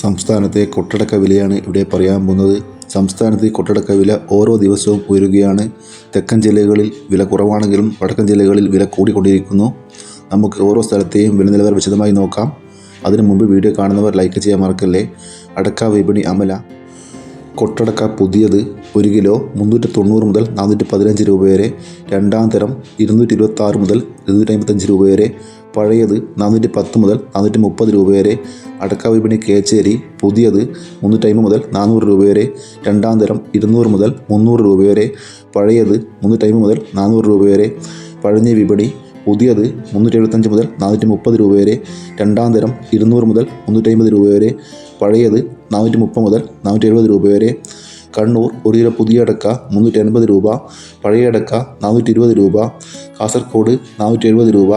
സംസ്ഥാനത്തെ കൊട്ടടക്ക വിലയാണ് ഇവിടെ പറയാൻ പോകുന്നത്. സംസ്ഥാനത്തെ കൊട്ടടക്ക വില ഓരോ ദിവസവും ഉയരുകയാണ്. തെക്കൻ ജില്ലകളിൽ വില കുറവാണെങ്കിലും വടക്കൻ ജില്ലകളിൽ വില കൂടിക്കൊണ്ടിരിക്കുന്നു. നമുക്ക് ഓരോ സ്ഥലത്തെയും വില നിലവാരം വിശദമായി നോക്കാം. അതിനു മുമ്പ് വീഡിയോ കാണുന്നവർ ലൈക്ക് ചെയ്യാൻ മറക്കല്ലേ. അടക്ക വിപണി അമല. കൊട്ടടക്ക പുതിയത് ഒരു കിലോ മുന്നൂറ്റി തൊണ്ണൂറ് മുതൽ നാനൂറ്റി പതിനഞ്ച് രൂപ വരെ. രണ്ടാം തരം ഇരുന്നൂറ്റി ഇരുപത്തി ആറ് മുതൽ ഇരുന്നൂറ്റി അമ്പത്തഞ്ച് രൂപ വരെ. പഴയത് നാനൂറ്റി പത്ത് മുതൽ നാനൂറ്റി മുപ്പത് രൂപ വരെ. അടക്ക വിപണി കേച്ചേരി പുതിയത് മുന്നൂറ്റി അമ്പത് മുതൽ നാനൂറ് രൂപ വരെ. രണ്ടാം തരം ഇരുന്നൂറ് മുതൽ മുന്നൂറ് രൂപ വരെ. പഴയത് മുന്നൂറ്റി അമ്പത് മുതൽ നാനൂറ് രൂപ വരെ. പഴഞ്ഞ വിപണി പുതിയത് മുന്നൂറ്റി എഴുപത്തഞ്ച് മുതൽ നാനൂറ്റി മുപ്പത് രൂപ വരെ രണ്ടാം തരം ഇരുന്നൂറ് മുതൽ മുന്നൂറ്റി അമ്പത് രൂപ വരെ പഴയത് നാനൂറ്റി മുപ്പത് മുതൽ നാനൂറ്റി എഴുപത് രൂപ വരെ കണ്ണൂർ ഒരു കിലോ പുതിയ അടക്ക മുന്നൂറ്റി അൻപത് രൂപ പഴയ അടക്ക നാനൂറ്റി ഇരുപത് രൂപ കാസർഗോഡ് നാനൂറ്റി എഴുപത് രൂപ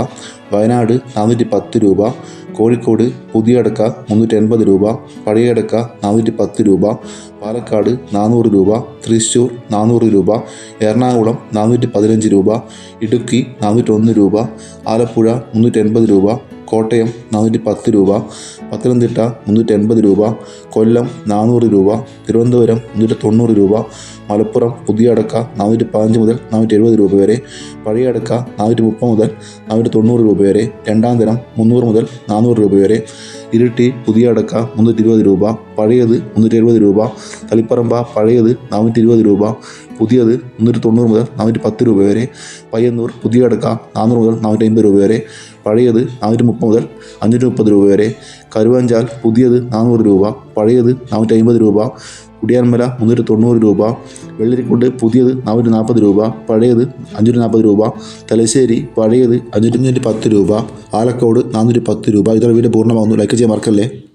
വയനാട് നാനൂറ്റി പത്ത് രൂപ കോഴിക്കോട് പുതിയ അടക്ക മുന്നൂറ്റി അൻപത് രൂപ പഴയ അടക്ക നാനൂറ്റി പത്ത് രൂപ പാലക്കാട് നാനൂറ് രൂപ തൃശ്ശൂർ നാനൂറ് രൂപ എറണാകുളം നാനൂറ്റി പതിനഞ്ച് രൂപ ഇടുക്കി നാനൂറ്റൊന്ന് രൂപ ആലപ്പുഴ മുന്നൂറ്റി എൺപത് രൂപ കോട്ടയം നാനൂറ്റി പത്ത് രൂപ പത്തനംതിട്ട മുന്നൂറ്റി എൺപത് രൂപ കൊല്ലം നാനൂറ് രൂപ തിരുവനന്തപുരം മുന്നൂറ്റി തൊണ്ണൂറ് രൂപ മലപ്പുറം പുതിയ അടക്ക നാനൂറ്റി പതിനഞ്ച് മുതൽ നാനൂറ്റി എഴുപത് രൂപ വരെ പഴയ അടക്ക നാനൂറ്റി മുപ്പത് മുതൽ നാനൂറ്റി തൊണ്ണൂറ് രൂപ വരെ രണ്ടാം തരം മുന്നൂറ് മുതൽ നാനൂറ് രൂപ വരെ ഇരിട്ടി പുതിയ അടക്ക മുന്നൂറ്റി ഇരുപത് രൂപ പഴയത് മുന്നൂറ്റി എഴുപത് രൂപ തളിപ്പറമ്പ പഴയത് നാനൂറ്റി ഇരുപത് രൂപ പുതിയത് മുന്നൂറ്റി തൊണ്ണൂറ് മുതൽ നാനൂറ്റി പത്ത് രൂപ വരെ പയ്യന്നൂർ പുതിയ അടക്ക നാനൂറ് മുതൽ നാനൂറ്റി അമ്പത് രൂപ വരെ പഴയത് നാനൂറ്റി മുപ്പത് മുതൽ അഞ്ഞൂറ്റി മുപ്പത് രൂപ വരെ കരുവാഞ്ചാൽ പുതിയത് നാനൂറ് രൂപ പഴയത് നാനൂറ്റി അമ്പത് രൂപ കുടിയാൻമല മുന്നൂറ്റി തൊണ്ണൂറ് രൂപ വെള്ളരിക്കുണ്ട് പുതിയത് നാനൂറ്റി നാൽപ്പത് രൂപ പഴയത് അഞ്ഞൂറ്റി നാൽപ്പത് രൂപ തലശ്ശേരി പഴയത് അഞ്ഞൂറ്റി പത്ത് രൂപ ആലക്കോട് നാനൂറ്റി പത്ത് രൂപ. ഇതോടെ വീട് പൂർണമാകുന്നു. ലൈക്ക് ചെയ്യാൻ മറക്കല്ലേ?